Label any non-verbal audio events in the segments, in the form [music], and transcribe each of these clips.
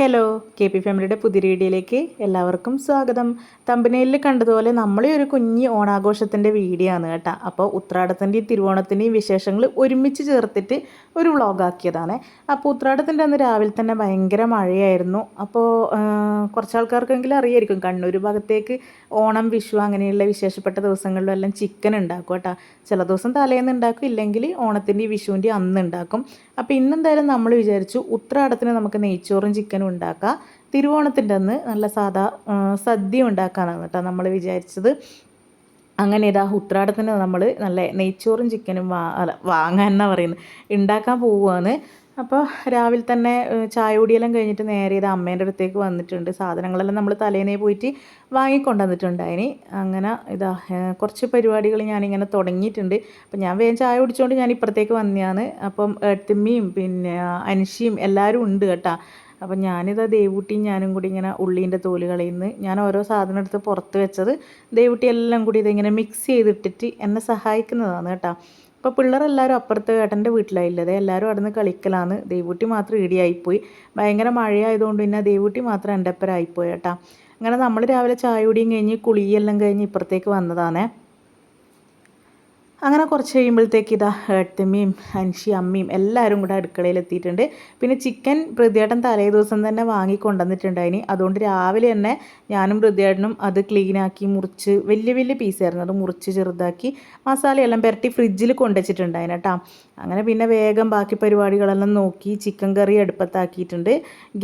Hello K P ഫാമിലിയുടെ പുതിയ വീഡിയോയിലേക്ക് എല്ലാവർക്കും സ്വാഗതം. തമ്പനയിലിൽ കണ്ടതുപോലെ നമ്മളെ ഒരു കുഞ്ഞി ഓണാഘോഷത്തിന്റെ വീഡിയോ ആണ് കേട്ടോ. അപ്പോൾ ഉത്രാടത്തിന്റെയും തിരുവോണത്തിന്റെയും വിശേഷങ്ങൾ ഒരുമിച്ച് ചേർത്തിട്ട് ഒരു വ്ളോഗാക്കിയതാണ്. അപ്പോൾ ഉത്രാടത്തിന്റെ അന്ന് രാവിലെ തന്നെ ഭയങ്കര മഴയായിരുന്നു. അപ്പോൾ കുറച്ച് ആൾക്കാർക്കെങ്കിലും അറിയായിരിക്കും കണ്ണൂർ ഭാഗത്തേക്ക് ഓണം വിഷു അങ്ങനെയുള്ള വിശേഷപ്പെട്ട ദിവസങ്ങളിലും എല്ലാം ചിക്കൻ ഉണ്ടാക്കും കേട്ടോ. ചില ദിവസം തലേന്ന് ഉണ്ടാക്കും ഇല്ലെങ്കിൽ ഓണത്തിന്റെയും വിഷുവിന്റെയും അന്ന് ഉണ്ടാക്കും. അപ്പോൾ ഇന്നെന്തായാലും നമ്മൾ വിചാരിച്ചു ഉത്രാടത്തിന് നമുക്ക് നെയ്ച്ചോറും ചിക്കനും ഉണ്ടാക്കാം. തിരുവോണത്തിന്റെ അന്ന് നല്ല സാധാ സദ്യ ഉണ്ടാക്കാനാണ് കേട്ടോ നമ്മൾ വിചാരിച്ചത്. അങ്ങനെ ഇതാ ഉത്രാടത്തിന് നമ്മൾ നല്ല നെയ്ച്ചോറും ചിക്കനും വാ വാങ്ങാൻ എന്നാ പറയുന്നത് ഉണ്ടാക്കാൻ പോവുകയാണ് അപ്പോൾ രാവിലെ തന്നെ ചായ കഴിഞ്ഞിട്ട് നേരെ ഇത് അമ്മേന്റെ അടുത്തേക്ക് വന്നിട്ടുണ്ട്. സാധനങ്ങളെല്ലാം നമ്മൾ തലേന്നേ പോയിട്ട് വാങ്ങിക്കൊണ്ടുവന്നിട്ടുണ്ടായിനി. അങ്ങനെ ഇതാ കുറച്ച് പരിപാടികൾ ഞാനിങ്ങനെ തുടങ്ങിയിട്ടുണ്ട്. അപ്പം ഞാൻ വേഗം ചായ കുടിച്ചുകൊണ്ട് ഞാൻ ഇപ്പുറത്തേക്ക് വന്നതാണ് അപ്പം ഏട്ടത്തിമ്മയും പിന്നെ അൻഷിയും എല്ലാവരും ഉണ്ട് കേട്ടോ. അപ്പം ഞാനിതാ ദേവൂട്ടിയും ഞാനും കൂടി ഇങ്ങനെ ഉള്ളീന്റെ തോൽ കളയുന്നു ഞാൻ ഓരോ സാധനം എടുത്ത് പുറത്ത് വെച്ചത് ദേവൂട്ടി എല്ലാം കൂടി ഇതിങ്ങനെ മിക്സ് ചെയ്തിട്ടിട്ട് എന്നെ സഹായിക്കുന്നതാണ് കേട്ടോ. അപ്പോൾ പിള്ളേരെല്ലാവരും അപ്പുറത്ത് ഏട്ടന്റെ വീട്ടിലായില്ലത് എല്ലാവരും അവിടെ നിന്ന് കളിക്കലാണ്. ദേവൂട്ടി മാത്രം ഇടിയായിപ്പോയി. ഭയങ്കര മഴയായതുകൊണ്ട് പിന്നെ ദേവൂട്ടി മാത്രം എന്റെ അപ്പരായിപ്പോയി കേട്ടോ. അങ്ങനെ നമ്മൾ രാവിലെ ചായ കുടിയും കഴിഞ്ഞ് കുളിയെല്ലാം കഴിഞ്ഞ് ഇപ്പുറത്തേക്ക് വന്നതാണേ. അങ്ങനെ കുറച്ച് കഴിയുമ്പോഴത്തേക്ക് ഇതാ ഏട്ടമ്മയും അൻഷി അമ്മയും എല്ലാവരും കൂടെ അടുക്കളയിൽ എത്തിയിട്ടുണ്ട് പിന്നെ ചിക്കൻ പ്രതിയേട്ടൻ തലേ ദിവസം തന്നെ വാങ്ങി കൊണ്ടുവന്നിട്ടുണ്ടായിനി അതുകൊണ്ട് രാവിലെ തന്നെ ഞാനും പ്രതിയേട്ടനും അത് ക്ലീനാക്കി മുറിച്ച് വലിയ വലിയ പീസായിരുന്നു അത് മുറിച്ച് ചെറുതാക്കി മസാലയെല്ലാം പുരട്ടി ഫ്രിഡ്ജിൽ കൊണ്ടുവച്ചിട്ടുണ്ടായിന് കേട്ടോ. അങ്ങനെ പിന്നെ വേഗം ബാക്കി പരിപാടികളെല്ലാം നോക്കി ചിക്കൻ കറി അടുപ്പത്താക്കിയിട്ടുണ്ട്.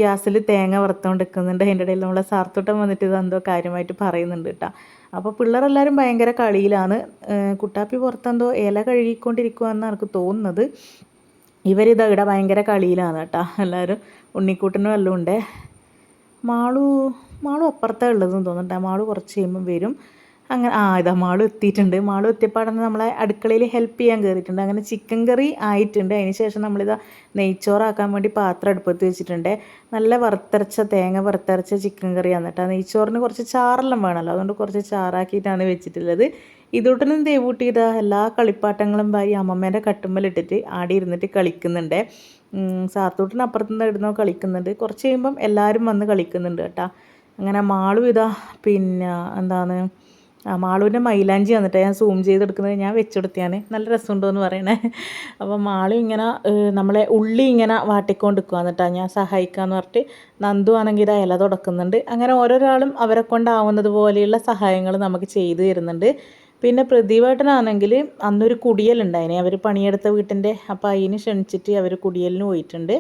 ഗ്യാസിൽ തേങ്ങ വറുത്തുകൊണ്ട് നിൽക്കുന്നുണ്ട് അതിന്റെ ഇടയിൽ നമ്മളെ സാർത്തോട്ടം വന്നിട്ട് ഇതെന്തോ കാര്യമായിട്ട് പറയുന്നുണ്ട് കേട്ടോ. അപ്പോൾ പിള്ളേരെല്ലാവരും ഭയങ്കര കളിയിലാണ്. കുട്ടാപ്പി പുറത്തെന്തോ ഇല കഴുകിക്കൊണ്ടിരിക്കുകയെന്നാണ് എനിക്ക് തോന്നുന്നത്. ഇവരിതാ ഇവിടെ ഭയങ്കര കളിയിലാണ് കേട്ടോ. എല്ലാവരും ഉണ്ണിക്കൂട്ടനും എല്ലാം ഉണ്ട്. മാളു മാളു അപ്പുറത്താണ് ഉള്ളതെന്ന് തോന്നുന്നുണ്ട് മാളു കുറച്ച് കഴിയുമ്പം വരും. അങ്ങനെ ആ ഇതാ മാളും എത്തിയിട്ടുണ്ട്. മാളും എത്തിയപ്പാടന്ന് നമ്മളെ അടുക്കളയിൽ ഹെൽപ്പ് ചെയ്യാൻ കയറിയിട്ടുണ്ട് അങ്ങനെ ചിക്കൻ കറി ആയിട്ടുണ്ട്. അതിന് ശേഷം നമ്മളിതാ നെയ്ച്ചോറാക്കാൻ വേണ്ടി പാത്രം അടുപ്പത്ത് വെച്ചിട്ടുണ്ട്. നല്ല വറുത്തരച്ച തേങ്ങ വറുത്തരച്ച ചിക്കൻ കറി എന്നിട്ട് ആ നെയ്ച്ചോറിന് കുറച്ച് ചാറെല്ലാം വേണമല്ലോ. അതുകൊണ്ട് കുറച്ച് ചാറാക്കിയിട്ടാണ് വെച്ചിട്ടുള്ളത്. ഇതോട്ടൊന്നും ദേവൂട്ടി ഇതാ എല്ലാ കളിപ്പാട്ടങ്ങളും വായി അമ്മമ്മേന്റെ കട്ടുമ്മലിട്ടിട്ട് ആടി ഇരുന്നിട്ട് കളിക്കുന്നുണ്ട്. സാത്തൂട്ടിന് അപ്പുറത്തുനിന്ന് ഇടുന്നോ കളിക്കുന്നുണ്ട്. കുറച്ച് കഴിയുമ്പം എല്ലാവരും വന്ന് കളിക്കുന്നുണ്ട് കേട്ടോ അങ്ങനെ മാളും ഇതാ പിന്നെ എന്താണ് മാളുവിന്റെ മൈലാഞ്ചി വന്നിട്ട് ഞാൻ സൂം ചെയ്തെടുക്കുന്നത്. ഞാൻ വെച്ചെടുത്തിയാണ്. നല്ല രസമുണ്ടോ എന്ന് പറയണേ. അപ്പോൾ മാളു ഇങ്ങനെ നമ്മളെ ഉള്ളി ഇങ്ങനെ വാട്ടിക്കൊണ്ട് നിൽക്കുക എന്നിട്ടാണ് ഞാൻ സഹായിക്കാമെന്ന് പറഞ്ഞിട്ട് നന്ദു ആണെങ്കിൽ ഇത് ഇല തുടക്കുന്നുണ്ട്. അങ്ങനെ ഓരോരാളും അവരെ കൊണ്ടാവുന്നത് പോലെയുള്ള സഹായങ്ങൾ നമുക്ക് ചെയ്തു തരുന്നുണ്ട്. പിന്നെ പ്രദീപേട്ടനാണെങ്കിൽ അന്നൊരു കുടിയലുണ്ടായിനെ അവർ പണിയെടുത്ത വീട്ടിന്റെ അപ്പോൾ അതിന് ക്ഷണിച്ചിട്ട് അവർ കുടിയലിന് പോയിട്ടുണ്ട്.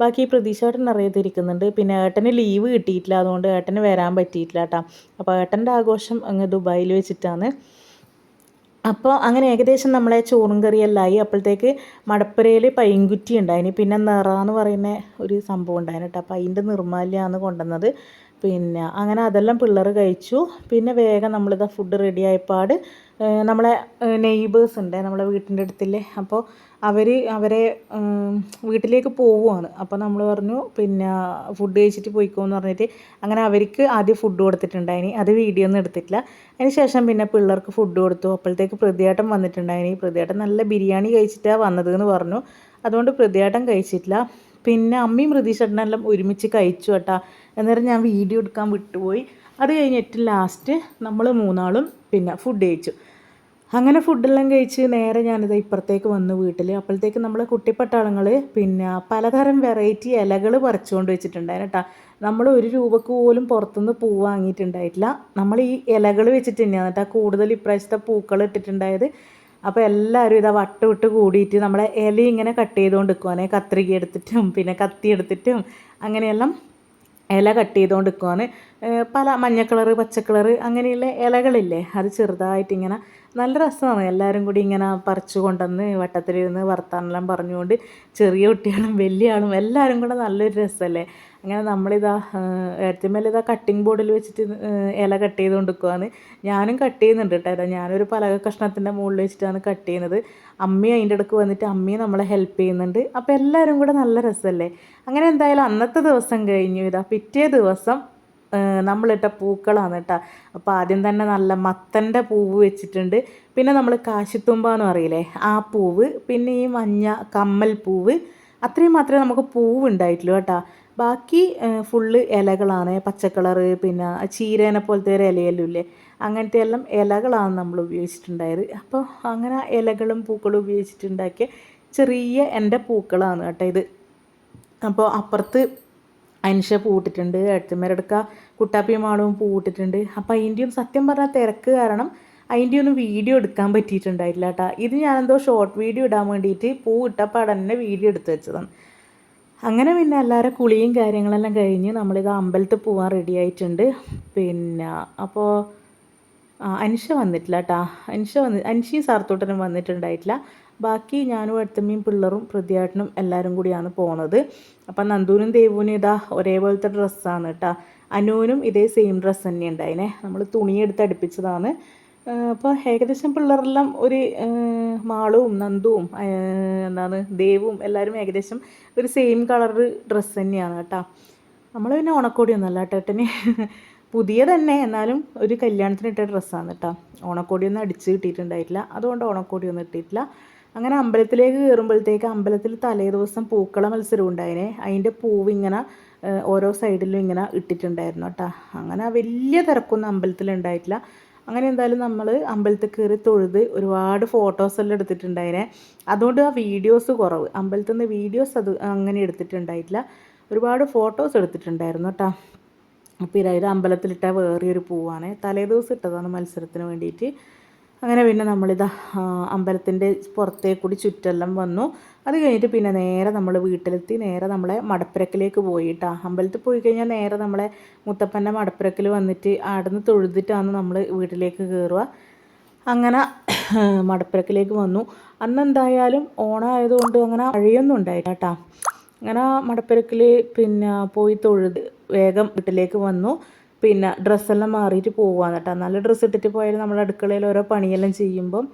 ബാക്കി പ്രതീക്ഷ ഏട്ടൻ അറിയാതിരിക്കുന്നുണ്ട്. പിന്നെ ഏട്ടന് ലീവ് കിട്ടിയിട്ടില്ല. അതുകൊണ്ട് ഏട്ടന് വരാൻ പറ്റിയിട്ടില്ല കേട്ടോ. അപ്പോൾ ഏട്ടന്റെ ആഘോഷം അങ്ങ് ദുബായിൽ വെച്ചിട്ടാണ്. അപ്പോൾ അങ്ങനെ ഏകദേശം നമ്മളെ ചോറും കറിയെല്ലാം ആയി. അപ്പോഴത്തേക്ക് മടപ്പുരയിൽ പൈൻകുറ്റി ഉണ്ടായിന്. പിന്നെ നിറ എന്ന് പറയുന്ന ഒരു സംഭവം ഉണ്ടായിന് കേട്ടോ. അപ്പോൾ അതിന്റെ നിർമ്മാല്യമാണ് കൊണ്ടുവന്നത്. പിന്നെ അങ്ങനെ അതെല്ലാം പിള്ളേർ കഴിച്ചു. പിന്നെ വേഗം നമ്മളിതാ ഫുഡ് റെഡി ആയപ്പാട് നമ്മളെ നെയ്ബേഴ്സ് ഉണ്ട്. നമ്മളെ വീട്ടിന്റെ അടുത്തില്ലേ. അപ്പോൾ അവർ അവരെ വീട്ടിലേക്ക് പോവുകയാണ് അപ്പോൾ നമ്മൾ പറഞ്ഞു പിന്നെ ഫുഡ് കഴിച്ചിട്ട് പോയിക്കോന്ന് പറഞ്ഞിട്ട് അങ്ങനെ അവർക്ക് ആദ്യം ഫുഡ് കൊടുത്തിട്ടുണ്ടായിനി. അത് വീഡിയോ ഒന്നും എടുത്തിട്ടില്ല. അതിന് ശേഷം പിന്നെ പിള്ളേർക്ക് ഫുഡ് കൊടുത്തു. അപ്പോഴത്തേക്ക് പ്രതിയാട്ടം വന്നിട്ടുണ്ടായിനി. പ്രതിയാട്ടം നല്ല ബിരിയാണി കഴിച്ചിട്ടാണ് വന്നത് എന്ന് പറഞ്ഞു. അതുകൊണ്ട് പ്രതിയാട്ടം കഴിച്ചിട്ടില്ല. പിന്നെ അമ്മയും പ്രതീക്ഷേട്ടനെല്ലാം ഒരുമിച്ച് കഴിച്ചു കേട്ടാ. അന്നേരം ഞാൻ വീഡിയോ എടുക്കാൻ വിട്ടുപോയി. അത് കഴിഞ്ഞിട്ട് ലാസ്റ്റ് നമ്മൾ മൂന്നാളും പിന്നെ ഫുഡ് കഴിച്ചു. അങ്ങനെ ഫുഡെല്ലാം കഴിച്ച് നേരെ ഞാനിത് ഇപ്പുറത്തേക്ക് വന്നു വീട്ടിൽ അപ്പോഴത്തേക്ക് നമ്മൾ കുട്ടിപ്പട്ടാളങ്ങൾ പിന്നെ പലതരം വെറൈറ്റി ഇലകൾ പറിച്ചുകൊണ്ട് വെച്ചിട്ടുണ്ടായിരുന്നു കേട്ടോ. നമ്മൾ ഒരു രൂപക്ക് പോലും പുറത്തുനിന്ന് പൂ വാങ്ങിയിട്ടുണ്ടായിട്ടില്ല. നമ്മൾ ഈ ഇലകൾ വെച്ചിട്ട് തന്നെയാണ് കേട്ടോ. കൂടുതൽ ഇപ്രാവശ്യത്തെ പൂക്കൾ ഇട്ടിട്ടുണ്ടായത്. അപ്പോൾ എല്ലാവരും ഇതാ വട്ടമിട്ട് കൂടിയിട്ട് നമ്മളെ ഇല ഇങ്ങനെ കട്ട് ചെയ്തുകൊണ്ട് നിൽക്കുവാനേ കത്രിക എടുത്തിട്ടും പിന്നെ കത്തി എടുത്തിട്ടും അങ്ങനെയെല്ലാം ഇല കട്ട് ചെയ്തുകൊണ്ട് നിൽക്കുവാണ് പല മഞ്ഞ കളറ് പച്ച കളറ് അങ്ങനെയുള്ള ഇലകളില്ലേ അത് ചെറുതായിട്ട് ഇങ്ങനെ നല്ല രസമാണ്. എല്ലാവരും കൂടി ഇങ്ങനെ പറിച്ചു കൊണ്ടുവന്ന് വട്ടത്തിലിരുന്ന് വർത്താനെല്ലാം പറഞ്ഞുകൊണ്ട് ചെറിയ കുട്ടികളും വലിയ ആളും എല്ലാവരും കൂടെ നല്ലൊരു രസമല്ലേ? അങ്ങനെ നമ്മളിതാ മേലെ ഇതാ കട്ടിംഗ് ബോർഡിൽ വെച്ചിട്ട് ഇല കട്ട് ചെയ്ത് നിൽക്കുവാണ് ഞാനും കട്ട് ചെയ്യുന്നുണ്ട് കേട്ടോ ഞാനൊരു പലക കഷ്ണത്തിന്റെ മുകളിൽ വെച്ചിട്ടാണ് കട്ട് ചെയ്യുന്നത്. അമ്മയും അതിന്റെ ഇടയ്ക്ക് വന്നിട്ട് അമ്മയും നമ്മളെ ഹെൽപ്പ് ചെയ്യുന്നുണ്ട്. അപ്പോൾ എല്ലാവരും കൂടെ നല്ല രസമല്ലേ അങ്ങനെ എന്തായാലും അന്നത്തെ ദിവസം കഴിഞ്ഞു. ഇതാ പിറ്റേ ദിവസം നമ്മളിട്ട പൂക്കളാണ് കേട്ടോ അപ്പോൾ ആദ്യം തന്നെ നല്ല മത്തന്റെ പൂവ് വെച്ചിട്ടുണ്ട്. പിന്നെ നമ്മൾ കാശിത്തുമ്പ എന്ന് പറയില്ലേ ആ പൂവ് പിന്നെ ഈ മഞ്ഞ കമ്മൽ പൂവ്. അത്രയും മാത്രമേ നമുക്ക് പൂവ് ഉണ്ടായിട്ടുള്ളൂ കേട്ടോ. ബാക്കി ഫുള്ള് ഇലകളാണ്. പച്ചക്കളറ് പിന്നെ ചീരേനെ പോലത്തെ ഒരു ഇലയെല്ലാം ഇല്ലേ? അങ്ങനത്തെ എല്ലാം ഇലകളാണ് നമ്മൾ ഉപയോഗിച്ചിട്ടുണ്ടായത്. അപ്പോൾ അങ്ങനെ ഇലകളും പൂക്കളും ഉപയോഗിച്ചിട്ടുണ്ടാക്കിയ ചെറിയ എന്റെ പൂക്കളാണ് കേട്ടോ ഇത്. അപ്പോൾ അപ്പുറത്ത് അൻഷ പൂട്ടിട്ടുണ്ട് എഴുത്തുമേരെടുക്ക കുട്ടാപ്പി മാളവും പൂട്ടിട്ടുണ്ട്. അപ്പോൾ അതിന്റെയും സത്യം പറഞ്ഞാൽ തിരക്ക് കാരണം അതിന്റെ ഒന്നും വീഡിയോ എടുക്കാൻ പറ്റിയിട്ടുണ്ടായില്ല കേട്ടോ. ഇത് ഞാനെന്തോ ഷോർട്ട് വീഡിയോ ഇടാൻ വേണ്ടിയിട്ട് പൂ ഇട്ടപ്പോൾ അവിടെ തന്നെ വീഡിയോ എടുത്ത് വെച്ചതാണ്. അങ്ങനെ പിന്നെ എല്ലാവരും കുളിയും കാര്യങ്ങളെല്ലാം കഴിഞ്ഞ് നമ്മളിത് അമ്പലത്തിൽ പോകാൻ റെഡി ആയിട്ടുണ്ട്. പിന്നെ അപ്പോൾ അൻഷ വന്നിട്ടില്ല കേട്ടോ അൻഷ വന്ന് അൻഷിയും സാർത്തോട്ടനും വന്നിട്ടുണ്ടായിട്ടില്ല. ബാക്കി ഞാനും അടുത്തമ്മയും പിള്ളറും പ്രതിയാട്ടനും എല്ലാവരും കൂടിയാണ് പോണത്. അപ്പം നന്ദൂനും ദേവൂനും ഇതാ ഒരേപോലത്തെ ഡ്രസ്സാണ് കേട്ടോ അനുവിനും ഇതേ സെയിം ഡ്രസ്സ് തന്നെ ഉണ്ടായിനെ നമ്മൾ തുണിയെടുത്ത് അടുപ്പിച്ചതാണ്. അപ്പോൾ ഏകദേശം പിള്ളേരെല്ലാം ഒരു മാളും നന്ദുവും എന്താണ് ദേവും എല്ലാവരും ഏകദേശം ഒരു സെയിം കളർ ഡ്രസ്സ് തന്നെയാണ് കേട്ടോ. നമ്മൾ പിന്നെ ഓണക്കോടിയൊന്നുമല്ല കേട്ടോ പുതിയ തന്നെ എന്നാലും ഒരു കല്യാണത്തിന് ഇട്ട ഡ്രസ്സാണ് കേട്ടോ. ഓണക്കോടിയൊന്നും അടിച്ച് കിട്ടിയിട്ടുണ്ടായിട്ടില്ല. അതുകൊണ്ട് ഓണക്കോടിയൊന്നും ഇട്ടിട്ടില്ല. അങ്ങനെ അമ്പലത്തിലേക്ക് കയറുമ്പോഴത്തേക്ക് അമ്പലത്തിൽ തലേ ദിവസം പൂക്കള മത്സരം ഉണ്ടായിനെ. അതിന്റെ പൂവിങ്ങനെ ഓരോ സൈഡിലും ഇങ്ങനെ ഇട്ടിട്ടുണ്ടായിരുന്നു കേട്ടോ. അങ്ങനെ വലിയ തിരക്കൊന്നും അമ്പലത്തിൽ ഉണ്ടായിട്ടില്ല. അങ്ങനെ എന്തായാലും നമ്മൾ അമ്പലത്തിൽ കയറി തൊഴുത് ഒരുപാട് ഫോട്ടോസ് എല്ലാം എടുത്തിട്ടുണ്ടായിരുന്നെ അതുകൊണ്ട് ആ വീഡിയോസ് കുറവ്. അമ്പലത്തിൽ നിന്ന് വീഡിയോസ് അത് അങ്ങനെ എടുത്തിട്ടുണ്ടായിട്ടില്ല. ഒരുപാട് ഫോട്ടോസ് എടുത്തിട്ടുണ്ടായിരുന്നു കേട്ടോ അപ്പോൾ ഇതായത് അമ്പലത്തിലിട്ട വേറിയൊരു പൂവാണ്. തലേദിവസം ഇട്ടതാണ് മത്സരത്തിന് വേണ്ടിയിട്ട്. അങ്ങനെ പിന്നെ നമ്മളിത് അമ്പലത്തിന്റെ പുറത്തേ കൂടി ചുറ്റെല്ലാം വന്നു. അത് കഴിഞ്ഞിട്ട് പിന്നെ നേരെ നമ്മൾ വീട്ടിലെത്തി. നേരെ നമ്മളെ മടപ്പുരക്കിലേക്ക് പോയിട്ടാ. അമ്പലത്തിൽ പോയി കഴിഞ്ഞാൽ നേരെ നമ്മളെ മുത്തപ്പന്റെ മടപ്പുരക്കിൽ വന്നിട്ട് ആടുന്ന് തൊഴുതിട്ടാണ് നമ്മൾ വീട്ടിലേക്ക് കയറുക അങ്ങനെ [clears throat] മടപ്പുരക്കിലേക്ക് വന്നു. അന്ന് എന്തായാലും ഓണമായതുകൊണ്ട് അങ്ങനെ മഴയൊന്നും ഉണ്ടായില്ല കേട്ടോ അങ്ങനെ മടപ്പുരക്കിൽ പിന്നെ പോയി തൊഴുത് വേഗം വീട്ടിലേക്ക് വന്നു. പിന്നെ ഡ്രസ്സെല്ലാം മാറിയിട്ട് പോവാന്ന് കേട്ടോ. നല്ല ഡ്രസ്സ് ഇട്ടിട്ട് പോയാൽ നമ്മൾ അടുക്കളയിൽ ഓരോ പണിയെല്ലാം ചെയ്യുമ്പം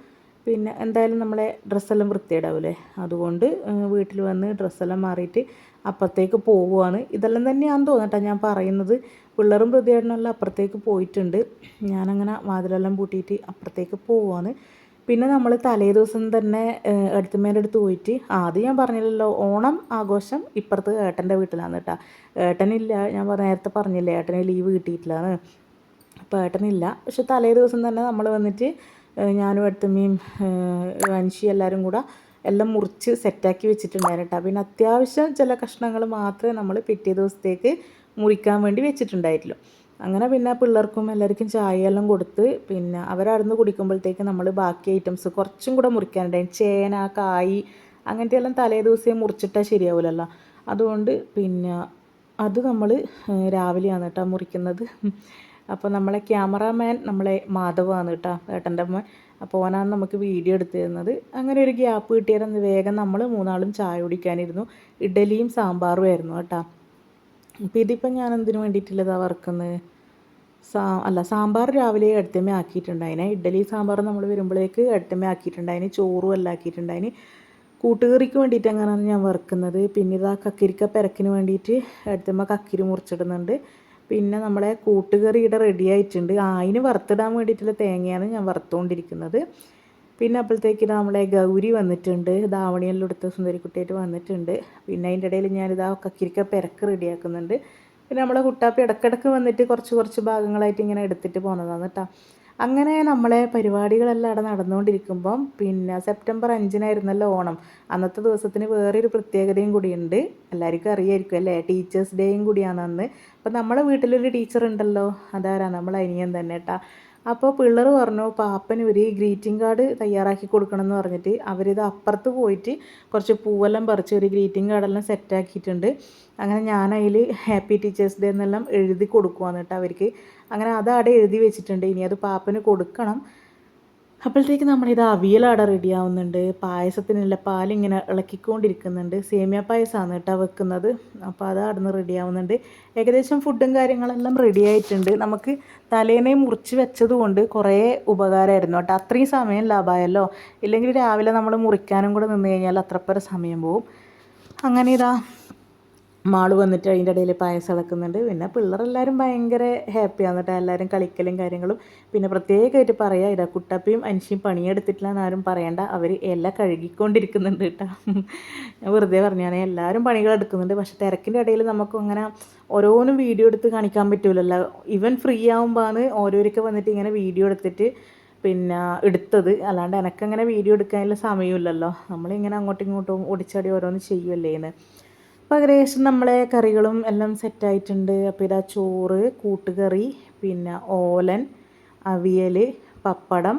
പിന്നെ എന്തായാലും നമ്മളെ ഡ്രസ്സെല്ലാം വൃത്തിയിടാവില്ലേ അതുകൊണ്ട് വീട്ടിൽ വന്ന് ഡ്രസ്സെല്ലാം മാറിയിട്ട് അപ്പുറത്തേക്ക് പോവുകയാണ് ഇതെല്ലാം തന്നെയാണെന്ന് തോന്നട്ടെ ഞാൻ പറയുന്നത്. പിള്ളേരും പ്രതികരണമെല്ലാം അപ്പുറത്തേക്ക് പോയിട്ടുണ്ട്. ഞാനങ്ങനെ വാതിലെല്ലാം പൂട്ടിയിട്ട് അപ്പുറത്തേക്ക് പോവുകയാണ് പിന്നെ നമ്മൾ തലേ ദിവസം തന്നെ എടുത്തുമ്മേന്റെ അടുത്ത് പോയിട്ട് ആദ്യം ഞാൻ പറഞ്ഞില്ലല്ലോ ഓണം ആഘോഷം ഇപ്പുറത്ത് ഏട്ടന്റെ വീട്ടിലാണ് കേട്ടോ. ഏട്ടനില്ല ഞാൻ നേരത്തെ പറഞ്ഞില്ലേ ഏട്ടന് ലീവ് കിട്ടിയിട്ടില്ലാന്ന്. അപ്പോൾ ഏട്ടനില്ല. പക്ഷെ തലേ ദിവസം തന്നെ നമ്മൾ വന്നിട്ട് ഞാനും എടുത്തമ്മയും വൻഷി എല്ലാവരും കൂടെ എല്ലാം മുറിച്ച് സെറ്റാക്കി വെച്ചിട്ടുണ്ടായിരുന്നു പിന്നെ അത്യാവശ്യം ചില കഷ്ണങ്ങൾ മാത്രമേ നമ്മൾ പിറ്റേ ദിവസത്തേക്ക് മുറിക്കാൻ വേണ്ടി വെച്ചിട്ടുണ്ടായിട്ടുള്ളൂ. അങ്ങനെ പിന്നെ പിള്ളേർക്കും എല്ലാവർക്കും ചായയെല്ലാം കൊടുത്ത് പിന്നെ അവരവിടുന്ന് കുടിക്കുമ്പോഴത്തേക്ക് നമ്മൾ ബാക്കി ഐറ്റംസ് കുറച്ചും കൂടെ മുറിക്കാനുണ്ടായി. ചേന കായ് അങ്ങനത്തെ എല്ലാം തലേ ദിവസം മുറിച്ചിട്ടാൽ ശരിയാവില്ലല്ലോ അതുകൊണ്ട് പിന്നെ അത് നമ്മൾ രാവിലെയാണ് കേട്ടോ മുറിക്കുന്നത്. അപ്പോൾ നമ്മളെ ക്യാമറാമാൻ നമ്മളെ മാധവാണ് കേട്ടോ ഏട്ടന്റെ അമ്മ അപ്പോൾ ഓനാണ് നമുക്ക് വീഡിയോ എടുത്തു തരുന്നത് അങ്ങനെ ഒരു ഗ്യാപ്പ് കിട്ടിയാൽ വേഗം നമ്മൾ മൂന്നാളും ചായ കുടിക്കാനിരുന്നു. ഇഡലിയും സാമ്പാറും ആയിരുന്നു കേട്ടോ. അപ്പോൾ ഇതിപ്പോൾ ഞാൻ എന്തിനു വേണ്ടിയിട്ടുള്ളതാണ് വറുക്കുന്നത് സാ അല്ല സാമ്പാർ രാവിലെ അടുത്തമ്മ ആക്കിയിട്ടുണ്ടായിന്. ഇഡ്ഡലി സാമ്പാർ നമ്മൾ വരുമ്പോഴേക്ക് അടുത്തമ്മ ആക്കിയിട്ടുണ്ടായിന്. ചോറും എല്ലാം ആക്കിയിട്ടുണ്ടായിന്. കൂട്ടുകറിക്ക് വേണ്ടിയിട്ട് അങ്ങനെയാണ് ഞാൻ വറുക്കുന്നത്. പിന്നെ ഇതാ കക്കിരിക്ക പെരക്കിന് വേണ്ടിയിട്ട് അടുത്തമ്മ കക്കിരി മുറിച്ചിടുന്നുണ്ട്. പിന്നെ നമ്മളെ കൂട്ടുകറിയുടെ റെഡി ആയിട്ടുണ്ട്. അതിന് വറുത്തിടാൻ വേണ്ടിയിട്ടുള്ള തേങ്ങയാണ് ഞാൻ വറുത്തുകൊണ്ടിരിക്കുന്നത് പിന്നെ അപ്പോഴത്തേക്ക് നമ്മളെ ഗൗരി വന്നിട്ടുണ്ട്. ധാവണിയെല്ലാം എടുത്ത് സുന്ദരിക്കുട്ടിയായിട്ട് വന്നിട്ടുണ്ട്. പിന്നെ അതിന്റെ ഇടയിൽ ഞാനിതാ കക്കിരിക്ക പെരക്ക് റെഡിയാക്കുന്നുണ്ട്. പിന്നെ നമ്മളെ കുട്ടാപ്പി ഇടക്കിടക്ക് വന്നിട്ട് കുറച്ച് കുറച്ച് ഭാഗങ്ങളായിട്ട് ഇങ്ങനെ എടുത്തിട്ട് പോകുന്നതാണ് കേട്ടോ. അങ്ങനെ നമ്മളെ പരിപാടികളെല്ലാം അവിടെ നടന്നുകൊണ്ടിരിക്കുമ്പം പിന്നെ സെപ്റ്റംബർ അഞ്ചിനായിരുന്നല്ലോ ഓണം. അന്നത്തെ ദിവസത്തിന് വേറൊരു പ്രത്യേകതയും കൂടിയുണ്ട്. എല്ലാവർക്കും അറിയായിരിക്കും അല്ലേ? ടീച്ചേഴ്സ് ഡേയും കൂടിയാണ് അന്ന്. അപ്പം നമ്മളെ വീട്ടിലൊരു ടീച്ചർ ഉണ്ടല്ലോ അതാരാ? നമ്മൾ അനിയൻ തന്നെ കേട്ടോ. അപ്പോൾ പിള്ളേർ പറഞ്ഞു പാപ്പന് ഒരു ഗ്രീറ്റിംഗ് കാർഡ് തയ്യാറാക്കി കൊടുക്കണം എന്ന് പറഞ്ഞിട്ട് അവരിത് അപ്പുറത്ത് പോയിട്ട് കുറച്ച് പൂവെല്ലാം പറിച്ച് ഒരു ഗ്രീറ്റിംഗ് കാർഡെല്ലാം സെറ്റാക്കിയിട്ടുണ്ട് അങ്ങനെ ഞാൻ അതിൽ ഹാപ്പി ടീച്ചേഴ്സ് ഡേ എന്നെല്ലാം എഴുതി കൊടുക്കുവാന്ന് കേട്ടോ അവർക്ക്. അങ്ങനെ അത് അവിടെ എഴുതി വെച്ചിട്ടുണ്ട്. ഇനി അത് പാപ്പന് കൊടുക്കണം. അപ്പോഴത്തേക്ക് നമ്മളിത് അവിയലവിടെ റെഡി ആവുന്നുണ്ട്. പായസത്തിനുള്ള പാലിങ്ങനെ ഇളക്കിക്കൊണ്ടിരിക്കുന്നുണ്ട്. സേമിയ പായസമാണ് കേട്ടോ വെക്കുന്നത്. അപ്പോൾ അത് അവിടെ റെഡി ആവുന്നുണ്ട്. ഏകദേശം ഫുഡും കാര്യങ്ങളെല്ലാം റെഡി ആയിട്ടുണ്ട്. നമുക്ക് തലേനെ മുറിച്ച് വെച്ചത് കൊണ്ട് കുറേ ഉപകാരമായിരുന്നു കേട്ടോ. അത്രയും സമയം ലാഭമായല്ലോ? ഇല്ലെങ്കിൽ രാവിലെ നമ്മൾ മുറിക്കാനും കൂടെ നിന്ന് കഴിഞ്ഞാൽ അത്രപ്പര സമയം പോവും. അങ്ങനെ ഇതാ മാൾ വന്നിട്ട് അതിന്റെ ഇടയിൽ പായസം ഇളക്കുന്നുണ്ട്. പിന്നെ പിള്ളേരെല്ലാവരും ഭയങ്കര ഹാപ്പിയാണ് കേട്ടോ. എല്ലാവരും കളിക്കലും കാര്യങ്ങളും. പിന്നെ പ്രത്യേകമായിട്ട് പറയാം ഇതാ കുട്ടപ്പിയും അൻഷിയും പണിയെടുത്തിട്ടില്ല ആരും പറയണ്ട. അവർ എല്ലാം കഴുകിക്കൊണ്ടിരിക്കുന്നുണ്ട് കേട്ടോ. ഞാൻ വെറുതെ പറഞ്ഞാണ് എല്ലാവരും പണികൾ എടുക്കുന്നുണ്ട്. പക്ഷെ തിരക്കിന്റെ ഇടയിൽ നമുക്ക് അങ്ങനെ ഓരോന്നും വീഡിയോ എടുത്ത് കാണിക്കാൻ പറ്റൂലല്ലോ. ഇവൻ ഫ്രീ ആകുമ്പോഴാണ് ഓരോരൊക്കെ വന്നിട്ട് ഇങ്ങനെ വീഡിയോ എടുത്തിട്ട് പിന്നെ എടുത്തത്. അല്ലാണ്ട് എനക്കങ്ങനെ വീഡിയോ എടുക്കാനുള്ള സമയമില്ലല്ലോ. നമ്മളിങ്ങനെ അങ്ങോട്ടും ഇങ്ങോട്ടും ഓടിച്ചാടി ഓരോന്ന് ചെയ്യുമല്ലേ എന്ന്. അപ്പോൾ ഏകദേശം നമ്മളെ കറികളും എല്ലാം സെറ്റായിട്ടുണ്ട് അപ്പോൾ ഇതാ ചോറ് കൂട്ടുകറി പിന്നെ ഓലൻ അവിയൽ പപ്പടം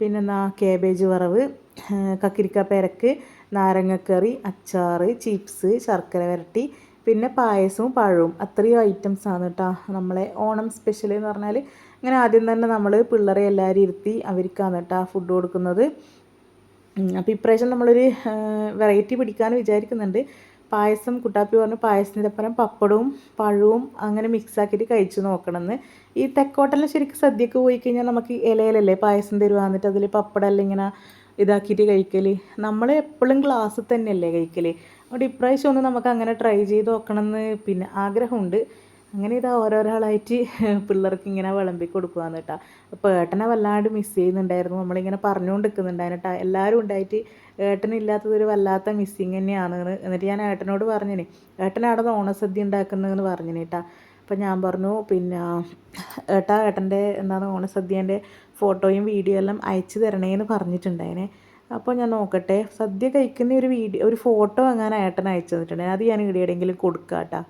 പിന്നെ എന്നാ കേബേജ് വറവ് കക്കിരിക്ക പെരക്ക് നാരങ്ങക്കറി അച്ചാർ ചിപ്സ് ശർക്കര വരട്ടി പിന്നെ പായസവും പഴവും. അത്രയും ആണ് കേട്ടോ നമ്മളെ ഓണം സ്പെഷ്യൽ എന്ന് പറഞ്ഞാൽ ഇങ്ങനെ ആദ്യം തന്നെ നമ്മൾ പിള്ളേരെ എല്ലാവരും ഇരുത്തി അവർക്കാണ് കേട്ടോ ഫുഡ് കൊടുക്കുന്നത്. അപ്പോൾ ഇപ്രാവശ്യം നമ്മളൊരു വെറൈറ്റി പിടിക്കാൻ വിചാരിക്കുന്നുണ്ട്. പായസം കുട്ടാപ്പി പറഞ്ഞു പായസത്തിന്റെ ഒപ്പം പപ്പടവും പഴവും അങ്ങനെ മിക്സ് ആക്കിയിട്ട് കഴിച്ചു നോക്കണമെന്ന്. ഈ തെക്കോട്ടെല്ലാം ശരിക്കും സദ്യക്ക് പോയി കഴിഞ്ഞാൽ നമുക്ക് ഇലയിലല്ലേ പായസം തരുക? എന്നിട്ട് അതിൽ പപ്പടമെല്ലാം ഇങ്ങനെ ഇതാക്കിയിട്ട് കഴിക്കൽ നമ്മൾ എപ്പോഴും ഗ്ലാസ് തന്നെയല്ലേ കഴിക്കൽ അതുകൊണ്ട് ഇപ്രാവശ്യം ഒന്ന് നമുക്ക് അങ്ങനെ ട്രൈ ചെയ്ത് നോക്കണമെന്ന് പിന്നെ ആഗ്രഹമുണ്ട്. അങ്ങനെ ഇതാ ഓരോരാളായിട്ട് പിള്ളേർക്ക് ഇങ്ങനെ വിളമ്പി കൊടുക്കുകയെന്ന് കേട്ടോ. അപ്പോൾ ഏട്ടനെ വല്ലാണ്ട് മിസ് ചെയ്യുന്നുണ്ടായിരുന്നു. നമ്മളിങ്ങനെ പറഞ്ഞുകൊണ്ട് നിൽക്കുന്നുണ്ടായിരുന്നു എല്ലാവരും ഉണ്ടായിട്ട് ഏട്ടനില്ലാത്തതൊരു വല്ലാത്ത മിസ്സിങ് തന്നെയാണ് എന്നിട്ട് ഞാൻ ഏട്ടനോട് പറഞ്ഞിന് അവിടെ ഓണസദ്യ ഉണ്ടാക്കുന്നതെന്ന് പറഞ്ഞിന് കേട്ടാ അപ്പം ഞാൻ പറഞ്ഞു പിന്നെ ഏട്ടാ ഏട്ടന്റെ എന്താണ് ഓണസദ്യേന്റെ ഫോട്ടോയും വീഡിയോ എല്ലാം അയച്ചു തരണേന്ന് പറഞ്ഞിട്ടുണ്ടായിനെ. അപ്പോൾ ഞാൻ നോക്കട്ടെ സദ്യ കഴിക്കുന്ന ഒരു വീഡിയോ ഒരു ഫോട്ടോ അങ്ങനെ ഏട്ടൻ അയച്ചു തന്നിട്ടുണ്ടായിരുന്നു അത് ഞാൻ ഇവിടെ എവിടെയെങ്കിലും കൊടുക്കാം കേട്ടോ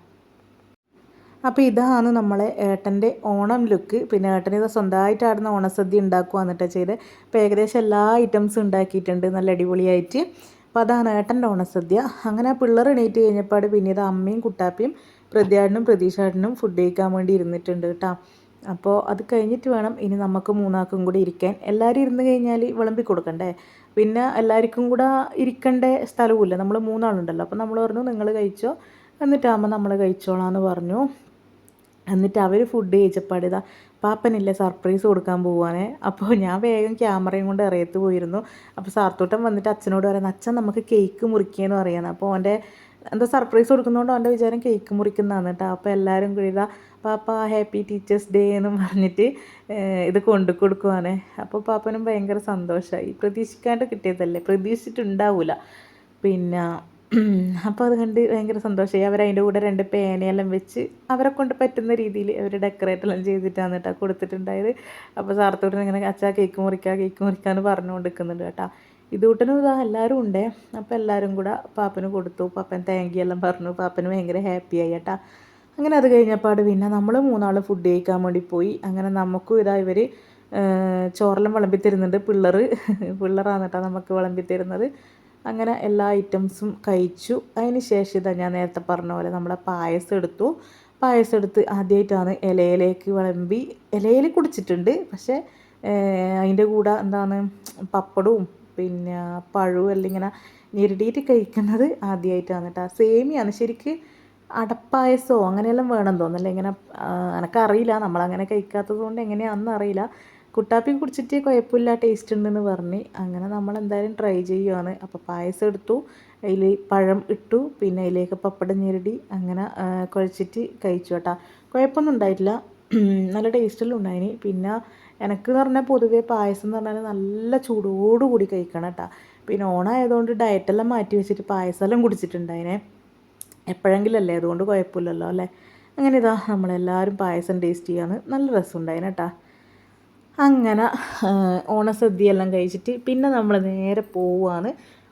അപ്പോൾ ഇതാണ് നമ്മളെ ഏട്ടന്റെ ഓണം ലുക്ക് പിന്നെ ഏട്ടൻ ഇത് സ്വന്തമായിട്ടായിരുന്നു ഓണസദ്യ ഉണ്ടാക്കുക എന്നിട്ട് ചെയ്ത്. അപ്പോൾ ഏകദേശം എല്ലാ ഐറ്റംസും ഉണ്ടാക്കിയിട്ടുണ്ട്. നല്ല അടിപൊളിയായിട്ട്. അപ്പോൾ അതാണ് ഏട്ടന്റെ ഓണസദ്യ. അങ്ങനെ പിള്ളേർ എണീറ്റ് കഴിഞ്ഞപ്പോൾ പിന്നെ ഇത് അമ്മയും കുട്ടാപ്പിയും പ്രതിയാടനും പ്രതീക്ഷാടനും ഫുഡ് കഴിക്കാൻ വേണ്ടി ഇരുന്നിട്ടുണ്ട് കേട്ടോ. അപ്പോൾ അത് കഴിഞ്ഞിട്ട് വേണം ഇനി നമുക്ക് മൂന്നാക്കും കൂടി ഇരിക്കാൻ. എല്ലാവരും ഇരുന്ന് കഴിഞ്ഞാൽ വിളമ്പി കൊടുക്കണ്ടേ? പിന്നെ എല്ലാവർക്കും കൂടെ ഇരിക്കേണ്ട സ്ഥലവുമില്ല. നമ്മൾ മൂന്നാളുണ്ടല്ലോ. അപ്പോൾ നമ്മൾ പറഞ്ഞു നിങ്ങൾ കഴിച്ചോ? എന്നിട്ടാകുമ്പോൾ നമ്മൾ കഴിച്ചോളാം എന്ന് പറഞ്ഞു. എന്നിട്ട് അവർ ഫുഡ് കഴിച്ചപ്പാട് ഇതാ പാപ്പനില്ലേ സർപ്രൈസ് കൊടുക്കാൻ പോവാനേ അപ്പോൾ ഞാൻ വേഗം ക്യാമറയും കൊണ്ട് ഇറയത്ത് പോയിരുന്നു. അപ്പോൾ സാർത്തോട്ടം വന്നിട്ട് അച്ഛനോട് പറയുന്നത് അച്ഛൻ നമുക്ക് കേക്ക് മുറിക്കുകയെന്ന് പറയുന്നത് അപ്പോൾ അവന്റെ എന്താ സർപ്രൈസ് കൊടുക്കുന്നതുകൊണ്ട് അവന്റെ വിചാരം കേക്ക് മുറിക്കുന്നതാണ് കേട്ടോ. അപ്പോൾ എല്ലാവരും കൂടി ഇതാ പാപ്പ ഹാപ്പി ടീച്ചേഴ്സ് ഡേ എന്ന് പറഞ്ഞിട്ട് ഇത് കൊണ്ടു കൊടുക്കുവാണ്. അപ്പോൾ പാപ്പനും ഭയങ്കര സന്തോഷമായി പ്രതീക്ഷിക്കാണ്ട് കിട്ടിയതല്ലേ? പ്രതീക്ഷിച്ചിട്ടുണ്ടാവില്ല പിന്നെ അപ്പോൾ അത് കണ്ട് ഭയങ്കര സന്തോഷമായി. അവരതിന്റെ കൂടെ രണ്ട് പേനയെല്ലാം വെച്ച് അവരെ കൊണ്ട് പറ്റുന്ന രീതിയിൽ അവർ ഡെക്കറേറ്റെല്ലാം ചെയ്തിട്ടാണ് കേട്ടോ കൊടുത്തിട്ടുണ്ടായത്. അപ്പോൾ സാർത്തോട്ടിന് ഇങ്ങനെ അച്ഛാ കേക്ക് മുറിക്കുക കേക്ക് മുറിക്കാന്ന് പറഞ്ഞുകൊണ്ട് നിൽക്കുന്നുണ്ട് കേട്ടോ. ഇതുകൂട്ടനും ഇതാ എല്ലാവരും ഉണ്ടേ. അപ്പോൾ എല്ലാവരും കൂടെ പാപ്പന് കൊടുത്തു. പാപ്പൻ താങ്ക് എല്ലാം പറഞ്ഞു. പാപ്പന് ഭയങ്കര ഹാപ്പിയായി കേട്ടോ. അങ്ങനെ അത് കഴിഞ്ഞപ്പാട് പിന്നെ നമ്മൾ മൂന്നാൾ ഫുഡ് കഴിക്കാൻ വേണ്ടി പോയി. അങ്ങനെ നമുക്കും ഇതാ ഇവർ ചോറെല്ലാം വിളമ്പി തരുന്നുണ്ട് പിള്ളർ പിള്ളറാണ് കേട്ടോ നമുക്ക് വിളമ്പി തരുന്നത് അങ്ങനെ എല്ലാ ഐറ്റംസും കഴിച്ചു. അതിന് ശേഷം ഇതാ ഞാൻ നേരത്തെ പറഞ്ഞ പോലെ നമ്മളെ പായസം എടുത്തു. പായസം എടുത്ത് ആദ്യമായിട്ടാണ് ഇലയിലേക്ക് വിളമ്പി ഇലയിൽ കുടിച്ചിട്ടുണ്ട്. പക്ഷേ അതിന്റെ കൂടെ എന്താണ് പപ്പടവും പിന്നെ പഴവും എല്ലാം ഇങ്ങനെ ഞെരുടിയിട്ട് കഴിക്കുന്നത് ആദ്യമായിട്ടാണ് കേട്ടോ. സേമിയാണ്. ശരിക്ക് അടപ്പായസമോ അങ്ങനെയെല്ലാം വേണം തോന്നല്ലേ ഇങ്ങനെ എനക്കറിയില്ല. നമ്മളങ്ങനെ കഴിക്കാത്തത് കൊണ്ട് എങ്ങനെയാണെന്ന് അറിയില്ല. കുട്ടാപ്പി കുടിച്ചിട്ട് കുഴപ്പമില്ല ടേസ്റ്റ് ഉണ്ടെന്ന് പറഞ്ഞ് അങ്ങനെ നമ്മൾ എന്തായാലും ട്രൈ ചെയ്യുവാണ്. അപ്പോൾ പായസം എടുത്തു അതിൽ പഴം ഇട്ടു പിന്നെ അതിലേക്ക് പപ്പടം ഞെരടി അങ്ങനെ കുഴച്ചിട്ട് കഴിച്ചു കേട്ടോ. കുഴപ്പമൊന്നും ഉണ്ടായിട്ടില്ല. [clears throat] നല്ല ടേസ്റ്റെല്ലാം ഉണ്ടായിന്. പിന്നെ എനിക്ക് എന്ന് പറഞ്ഞാൽ പൊതുവേ പായസം എന്ന് പറഞ്ഞാൽ നല്ല ചൂടോടുകൂടി കഴിക്കണം കേട്ടോ. പിന്നെ ഓണായതുകൊണ്ട് ഡയറ്റെല്ലാം മാറ്റി വെച്ചിട്ട് പായസമെല്ലാം കുടിച്ചിട്ടുണ്ടായിനെ. എപ്പോഴെങ്കിലും അല്ലേ അതുകൊണ്ട് കുഴപ്പമില്ലല്ലോ അല്ലേ? അങ്ങനെ ഇതാ നമ്മളെല്ലാവരും പായസം ടേസ്റ്റ് ചെയ്യാണ് നല്ല രസമുണ്ടായിന് കേട്ടോ. അങ്ങനെ ഓണസദ്യയെല്ലാം കഴിച്ചിട്ട് പിന്നെ നമ്മൾ നേരെ പോവുകയാണ്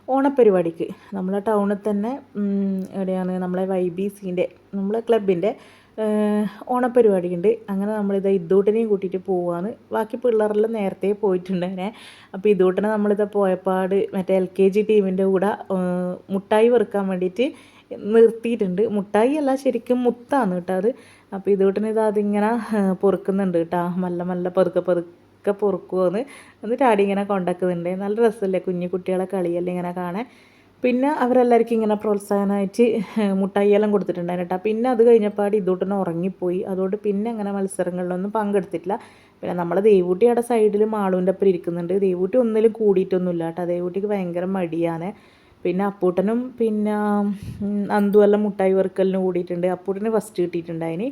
ഓണപ്പരിപാടിക്ക് നമ്മളെ ടൗണിൽ തന്നെ എവിടെയാണ് നമ്മളെ വൈ ബി സീന്റെ നമ്മളെ ക്ലബിന്റെ ഓണപ്പരിപാടിയുണ്ട് അങ്ങനെ നമ്മളിത് ഇതൂട്ടനെയും കൂട്ടിയിട്ട് പോവുകയാണ് ബാക്കി പിള്ളേരെല്ലാം നേരത്തെ പോയിട്ടുണ്ട് അപ്പോൾ ഇതൂട്ടനെ നമ്മളിത് പോയപ്പാട് മറ്റേ എൽ കെ ജി ടീമിന്റെ കൂടെ മുട്ടായി വെറുക്കാൻ വേണ്ടിയിട്ട് നിർത്തിയിട്ടുണ്ട്. മുട്ടായി അല്ല ശരിക്കും മുത്താണ് കേട്ടോ അത്. അപ്പോൾ ഇതുകൂട്ടിന് ഇത് അതിങ്ങനെ പൊറുക്കുന്നുണ്ട് കേട്ടോ മല്ല മല്ല പെറുക്ക പെറുക്ക പൊറുക്കുമെന്ന് എന്നിട്ട് ആടി ഇങ്ങനെ കൊണ്ടാക്കുന്നുണ്ട്. നല്ല രസമല്ലേ കുഞ്ഞു കുട്ടികളെ കളിയല്ലേ ഇങ്ങനെ കാണാൻ. പിന്നെ അവരെല്ലാവർക്കും ഇങ്ങനെ പ്രോത്സാഹനമായിട്ട് മുട്ടായിയെല്ലാം കൊടുത്തിട്ടുണ്ടായിരുന്നു കേട്ടോ പിന്നെ അത് കഴിഞ്ഞപ്പാട് ഇതോട്ടന്നെ ഉറങ്ങിപ്പോയി. അതുകൊണ്ട് പിന്നെ അങ്ങനെ മത്സരങ്ങളിലൊന്നും പങ്കെടുത്തിട്ടില്ല. പിന്നെ നമ്മൾ ദേവൂട്ടിയുടെ സൈഡിൽ മാളൂന്റെ ഒപ്പം ഇരിക്കുന്നുണ്ട്. ദേവൂട്ടി ഒന്നിലും കൂടിയിട്ടൊന്നുമില്ല കേട്ടോ ദേവൂട്ടിക്ക് ഭയങ്കര മടിയാണ്. പിന്നെ അപ്പൂട്ടനും പിന്നെ നന്ദു എല്ലാം മുട്ടായി വറുക്കലിന് കൂടിയിട്ടുണ്ട്. അപ്പൂട്ടന് ഫസ്റ്റ് കിട്ടിയിട്ടുണ്ടായിന്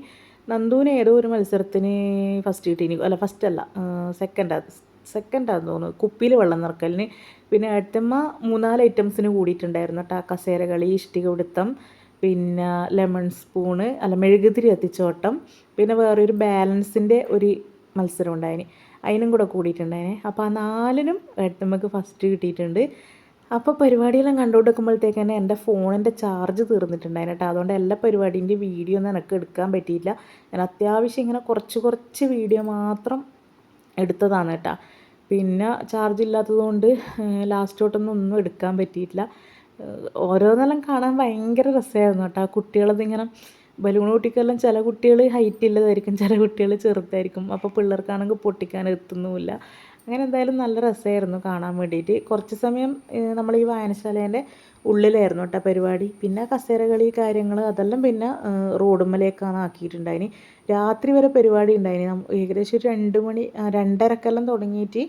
നന്ദുവിന് ഏതോ ഒരു മത്സരത്തിന് ഫസ്റ്റ് കിട്ടീനി അല്ല ഫസ്റ്റ് അല്ല സെക്കൻഡാ സെക്കൻഡാന്ന് തോന്നുന്നു. കുപ്പിയിൽ വെള്ളം നിറക്കലിന്. പിന്നെ ഏട്ടമ്മ മൂന്നാൽ ഐറ്റംസിന് കൂടിയിട്ടുണ്ടായിരുന്നു കേട്ടോ. കസേര കളി ഇഷ്ടിക പിടുത്തം പിന്നെ ലെമൺ സ്പൂണ് അല്ല മെഴുകുതിരി എത്തിച്ചോട്ടം പിന്നെ വേറൊരു ബാലൻസിന്റെ ഒരു മത്സരം ഉണ്ടായിന്. അതിനും കൂടെ കൂടിയിട്ടുണ്ടായിന്. അപ്പോൾ ആ നാലിനും ഏട്ടമ്മക്ക് ഫസ്റ്റ് കിട്ടിയിട്ടുണ്ട്. അപ്പോൾ പരിപാടിയെല്ലാം കണ്ടുകൊടുക്കുമ്പോഴത്തേക്ക് തന്നെ എന്റെ ഫോണിന്റെ ചാർജ് തീർന്നിട്ടുണ്ടായിരുന്നു കേട്ടോ. അതുകൊണ്ട് എല്ലാ പരിപാടീന്റെ വീഡിയോ ഒന്നും എനിക്ക് എടുക്കാൻ പറ്റിയില്ല. ഞാൻ അത്യാവശ്യം ഇങ്ങനെ കുറച്ച് കുറച്ച് വീഡിയോ മാത്രം എടുത്തതാണ് കേട്ടോ. പിന്നെ ചാർജ് ഇല്ലാത്തതുകൊണ്ട് ലാസ്റ്റോട്ടൊന്നും ഒന്നും എടുക്കാൻ പറ്റിയിട്ടില്ല. ഓരോന്നെല്ലാം കാണാൻ ഭയങ്കര രസമായിരുന്നു കേട്ടോ. ആ കുട്ടികളതിങ്ങനെ ബലൂൺ കുട്ടിക്കെല്ലാം ചില കുട്ടികൾ ഹൈറ്റ് ഇല്ലതായിരിക്കും ചില കുട്ടികൾ ചെറുതായിരിക്കും. അപ്പോൾ പിള്ളേർക്കാണെങ്കിൽ പൊട്ടിക്കാൻ എത്തുന്നുമില്ല. അങ്ങനെ എന്തായാലും നല്ല രസമായിരുന്നു കാണാൻ വേണ്ടിയിട്ട്. കുറച്ച് സമയം നമ്മൾ ഈ വായനശാലേന്റെ ഉള്ളിലായിരുന്നു കേട്ടോ പരിപാടി. പിന്നെ കസേര കളി കാര്യങ്ങൾ അതെല്ലാം പിന്നെ റോഡുമ്മലേക്കാണ് ആക്കിയിട്ടുണ്ടായിന്. രാത്രി വരെ പരിപാടി ഉണ്ടായിന്. ഏകദേശം ഒരു രണ്ട് മണി രണ്ടരക്കെല്ലാം തുടങ്ങിയിട്ട്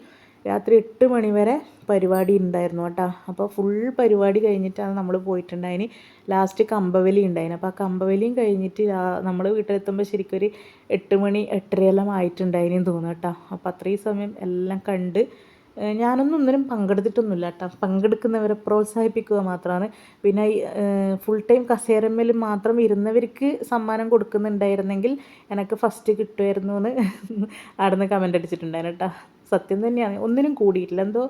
രാത്രി എട്ട് മണി വരെ പരിപാടി ഉണ്ടായിരുന്നു കേട്ടോ. അപ്പോൾ ഫുൾ പരിപാടി കഴിഞ്ഞിട്ടാണ് നമ്മൾ പോയിട്ടുണ്ടായിന് ലാസ്റ്റ് കമ്പവലി ഉണ്ടായിന് അപ്പോൾ ആ കമ്പവലിയും കഴിഞ്ഞിട്ട് നമ്മൾ വീട്ടിലെത്തുമ്പോൾ ശരിക്കും ഒരു എട്ട് മണി എട്ടരയെല്ലാം ആയിട്ടുണ്ടായിനെന്ന് തോന്നുന്നു കേട്ടോ. അപ്പോൾ അത്രയും സമയം എല്ലാം കണ്ട് ഞാനൊന്നും ഒന്നിനും പങ്കെടുത്തിട്ടൊന്നുമില്ല കേട്ടോ. പങ്കെടുക്കുന്നവരെ പ്രോത്സാഹിപ്പിക്കുക മാത്രമാണ്. പിന്നെ ഫുൾ ടൈം കസേരമ്മൽ മാത്രം ഇരുന്നവർക്ക് സമ്മാനം കൊടുക്കുന്നുണ്ടായിരുന്നെങ്കിൽ എനിക്ക് ഫസ്റ്റ് കിട്ടുമായിരുന്നു എന്ന് അവിടെ നിന്ന് കമന്റ് അടിച്ചിട്ടുണ്ടായിരുന്നു കേട്ടോ. സത്യം തന്നെയാണ്. ഒന്നിനും കൂടിയിട്ടില്ല. എന്തോ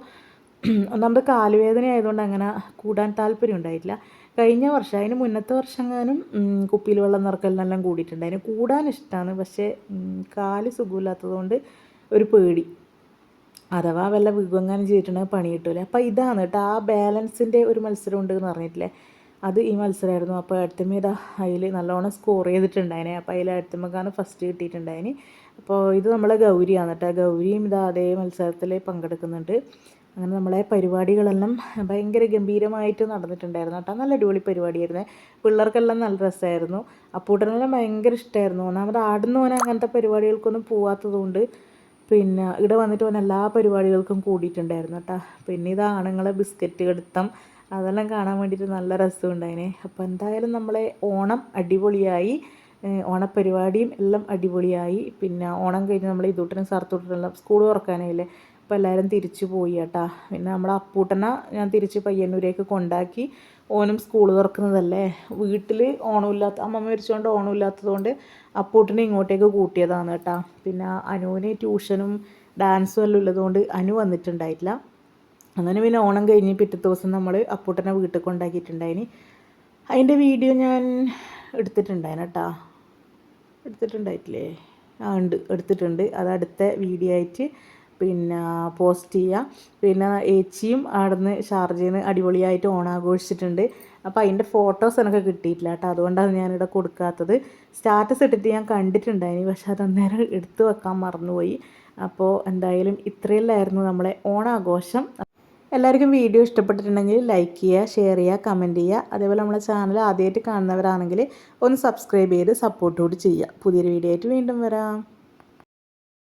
[clears throat] ഒന്നാമത് കാലുവേദന ആയതുകൊണ്ട് അങ്ങനെ കൂടാൻ താല്പര്യം ഉണ്ടായിട്ടില്ല. കഴിഞ്ഞ വർഷം അതിന് മുന്നത്തെ വർഷങ്ങാനും കുപ്പിയിൽ വെള്ളം നിറക്കലിനെല്ലാം കൂടിയിട്ടുണ്ട്. അതിന് കൂടാൻ ഇഷ്ടമാണ് പക്ഷേ കാൽ സുഖമില്ലാത്തതുകൊണ്ട് ഒരു പേടി. അഥവാ വല്ല വിഗങ്ങാനും ചെയ്തിട്ടുണ്ടെങ്കിൽ പണി കിട്ടില്ല അപ്പോൾ ഇതാണ് കേട്ടോ ആ ബാലൻസിന്റെ ഒരു മത്സരം ഉണ്ട് എന്ന് പറഞ്ഞിട്ടില്ലേ? അത് ഈ മത്സരമായിരുന്നു. അപ്പോൾ അടുത്തമ്മ അതിൽ നല്ലോണം സ്കോർ ചെയ്തിട്ടുണ്ടായിനെ. അപ്പോൾ അതിൽ അടുത്തമ്മക്കാണ് ഫസ്റ്റ് കിട്ടിയിട്ടുണ്ടായിന്. അപ്പോൾ ഇത് നമ്മളെ ഗൗരിയാണ് കേട്ടോ. ഗൗരിയും ഇതാ അതേ മത്സരത്തിൽ പങ്കെടുക്കുന്നുണ്ട്. അങ്ങനെ നമ്മളെ പരിപാടികളെല്ലാം ഭയങ്കര ഗംഭീരമായിട്ട് നടന്നിട്ടുണ്ടായിരുന്നു കേട്ടോ. നല്ല അടിപൊളി പരിപാടിയായിരുന്നു. പിള്ളേർക്കെല്ലാം നല്ല രസമായിരുന്നു. അപ്പൂട്ടനെല്ലാം ഭയങ്കര ഇഷ്ടമായിരുന്നു. ഒന്നാമത് ആടുന്നവൻ അങ്ങനത്തെ പരിപാടികൾക്കൊന്നും പോവാത്തതുകൊണ്ട് പിന്നെ ഇവിടെ വന്നിട്ട് ഓൻ എല്ലാ പരിപാടികൾക്കും കൂടിയിട്ടുണ്ടായിരുന്നു കേട്ടോ. പിന്നെ ഇത് ആണുങ്ങളെ ബിസ്ക്കറ്റ് എടുത്തം അതെല്ലാം കാണാൻ വേണ്ടിയിട്ട് നല്ല രസമുണ്ടായിനെ. അപ്പോൾ എന്തായാലും നമ്മളെ ഓണം അടിപൊളിയായി. ഓണപ്പരിപാടിയും എല്ലാം അടിപൊളിയായി. പിന്നെ ഓണം കഴിഞ്ഞ് നമ്മൾ ഇതൂട്ടനും സാർത്തൂട്ടനെല്ലാം സ്കൂൾ തുറക്കാനായില്ലേ? അപ്പോൾ എല്ലാവരും തിരിച്ചു പോയി കേട്ടാ. പിന്നെ നമ്മളെ അപ്പൂട്ടനെ ഞാൻ തിരിച്ച് പയ്യന്നൂരേക്ക് കൊണ്ടാക്കി ഓനും സ്കൂൾ തുറക്കുന്നതല്ലേ. വീട്ടിൽ ഓണമില്ലാത്ത അമ്മമ്മ മരിച്ചുകൊണ്ട് ഓണമില്ലാത്തതുകൊണ്ട് അപ്പൂട്ടനെ ഇങ്ങോട്ടേക്ക് കൂട്ടിയതാണ് കേട്ടാ. പിന്നെ അനുവിന് ട്യൂഷനും ഡാൻസും എല്ലാം ഉള്ളതുകൊണ്ട് അനു വന്നിട്ടുണ്ടായിട്ടില്ല. അങ്ങനെ പിന്നെ ഓണം കഴിഞ്ഞ് പിറ്റത്തെ ദിവസം നമ്മൾ അപ്പൂട്ടനെ വീട്ടിൽ കൊണ്ടാക്കിയിട്ടുണ്ടായിന്. അതിന്റെ വീഡിയോ ഞാൻ എടുത്തിട്ടുണ്ടായിന് കേട്ടോ. എടുത്തിട്ടുണ്ടായിട്ടില്ലേ? ആ ഉണ്ട്. എടുത്തിട്ടുണ്ട്. അത് അടുത്ത വീഡിയോ ആയിട്ട് പിന്നെ പോസ്റ്റ് ചെയ്യുക. പിന്നെ ഏച്ചിയും അവിടുന്ന് ഷാർജയിൽ അടിപൊളിയായിട്ട് ഓണാഘോഷിച്ചിട്ടുണ്ട്. അപ്പോൾ അതിന്റെ ഫോട്ടോസ് എനിക്ക് കിട്ടിയിട്ടില്ല കേട്ടോ. അതുകൊണ്ടാണ് ഞാനിവിടെ കൊടുക്കാത്തത്. സ്റ്റാറ്റസ് ഇട്ടിട്ട് ഞാൻ കണ്ടിട്ടുണ്ടായിന് പക്ഷെ അത് അന്നേരം എടുത്തു വെക്കാൻ മറന്നുപോയി. അപ്പോൾ എന്തായാലും ഇത്രയല്ലായിരുന്നു നമ്മളെ ഓണാഘോഷം. എല്ലാവർക്കും വീഡിയോ ഇഷ്ടപ്പെട്ടിട്ടുണ്ടെങ്കിൽ ലൈക്ക് ചെയ്യുക ഷെയർ ചെയ്യുക കമന്റ് ചെയ്യുക. അതേപോലെ നമ്മളെ ചാനൽ ആദ്യമായിട്ട് കാണുന്നവരാണെങ്കിൽ ഒന്ന് സബ്സ്ക്രൈബ് ചെയ്ത് സപ്പോർട്ട് കൂടി ചെയ്യുക. പുതിയൊരു വീഡിയോ ആയിട്ട് വീണ്ടും വരാം.